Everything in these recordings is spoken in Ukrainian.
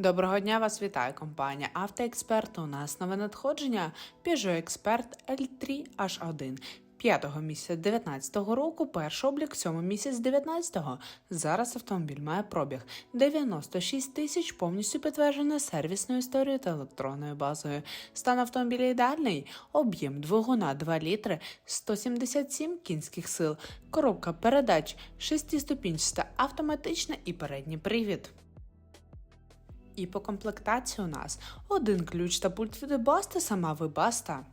Доброго дня вас вітає компанія Автоексперт. У нас нове надходження Peugeot Expert L3 H1. 5 місяця 2019 року, перший облік 7 місяць 2019. Зараз автомобіль має пробіг 96 тисяч, повністю підтверджений сервісною історією та електронною базою. Стан автомобіля ідеальний, об'єм двигуна 2 літри, 177 кінських сил, коробка передач, 6-ступінчаста, автоматична і передній привід. І по комплектації у нас один ключ та пульт від баста, сама вибаста.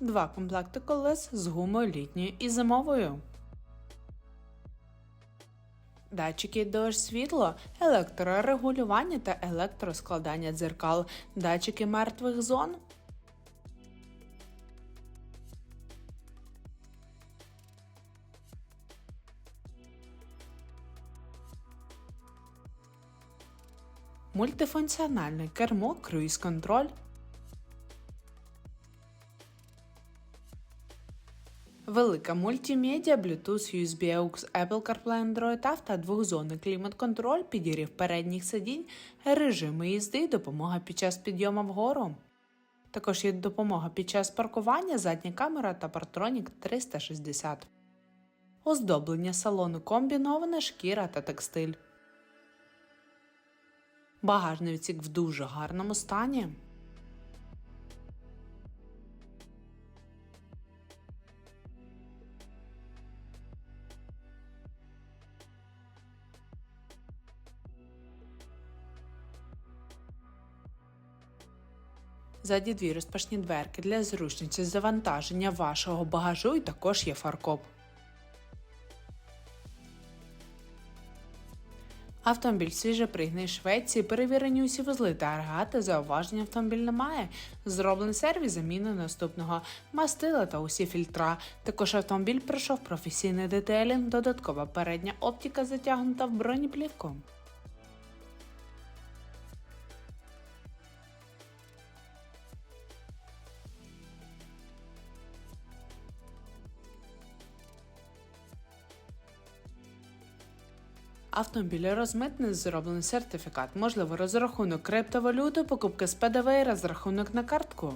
Два комплекти колес з гумою літньою і зимовою. Датчики дощ світло, електрорегулювання та електроскладання дзеркал, датчики мертвих зон, мультифункціональне кермо, круїз-контроль, велика мультимедіа, Bluetooth, USB AUX, Apple CarPlay, Android Auto, двохзонний клімат-контроль, підігрів передніх сидінь, режими їзди, допомога під час підйому вгору. Також є допомога під час паркування, задня камера та партронік 360. Оздоблення салону комбінована шкіра та текстиль. Багажний відсік в дуже гарному стані. Ззаді дві розпашні дверки для зручності завантаження вашого багажу і також є фаркоп. Автомобіль свіже пригни Швеції, перевірені усі вузли та аргати, зауваження автомобіль немає. Зроблений сервіс заміни наступного мастила та усі фільтра. Також автомобіль пройшов професійний детейлінг, додаткова передня оптика затягнута в бронеплівку. Автомобіль розмитний зроблений сертифікат, можливо розрахунок криптовалюти, покупка з ПДВ і розрахунок на картку.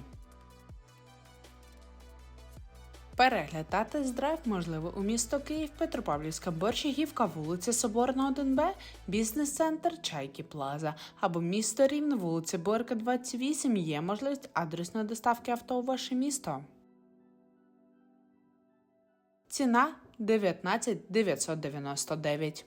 Перегляд та тест-драйв можливо у місто Київ, Петропавлівська, Борщагівка, вулиця Соборна, 1Б, бізнес-центр Чайки Плаза або місто Рівне, вулиця Борка, 28. Є можливість адресної доставки авто у ваше місто. Ціна 19 999.